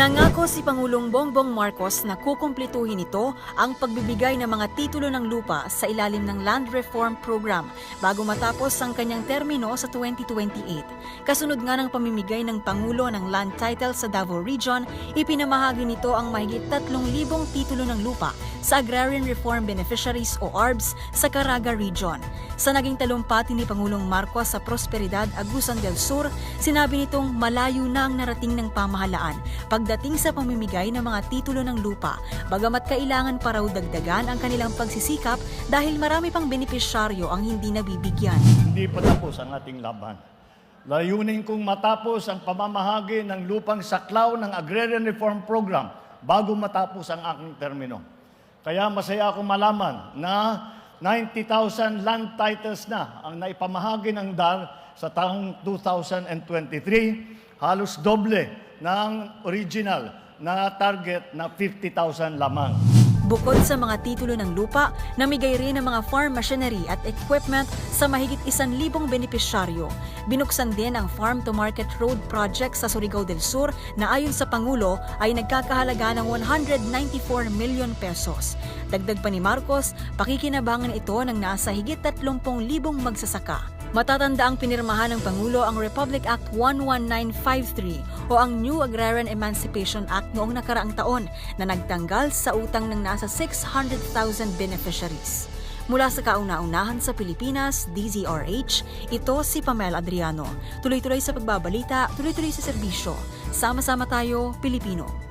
Nangako si Pangulong Bongbong Marcos na kukumpletuhin ito ang pagbibigay ng mga titulo ng lupa sa ilalim ng Land Reform Program bago matapos ang kanyang termino sa 2028. Kasunod nga ng pamimigay ng Pangulo ng land title sa Davao Region, ipinamahagi nito ang mahigit 3,000 titulo ng lupa sa Agrarian Reform Beneficiaries o ARBS sa Caraga Region. Sa naging talumpati ni Pangulong Marcos sa Prosperidad Agusan del Sur, sinabi nitong malayo na ang narating ng pamahalaan pagdating sa pamimigay ng mga titulo ng lupa, bagamat kailangan pa raw dagdagan ang kanilang pagsisikap dahil marami pang benepisyaryo ang hindi nabibigyan. Hindi pa tapos ang ating laban. Layunin kong matapos ang pamamahagi ng lupang saklaw ng Agrarian Reform Program bago matapos ang aking termino. Kaya masaya akong malaman na 90,000 land titles na ang naipamahagi ng DAR sa taong 2023, halos doble ng original na target na 50,000 lamang. Bukod sa mga titulo ng lupa, namigay rin ang mga farm machinery at equipment sa mahigit isan libong benepisyaryo. Binuksan din ang Farm to Market Road Project sa Surigao del Sur na ayon sa Pangulo ay nagkakahalaga ng 194 million pesos. Dagdag pa ni Marcos, pakikinabangan ito ng nasa higit 30,000 magsasaka. Matatanda ang pinirmahan ng Pangulo ang Republic Act 11953 o ang New Agrarian Emancipation Act noong nakaraang taon na nagtanggal sa utang ng nasa 600,000 beneficiaries. Mula sa kauna-unahan sa Pilipinas, DZRH, ito si Pamela Adriano. Tuloy-tuloy sa pagbabalita, tuloy-tuloy sa serbisyo. Sama-sama tayo, Pilipino.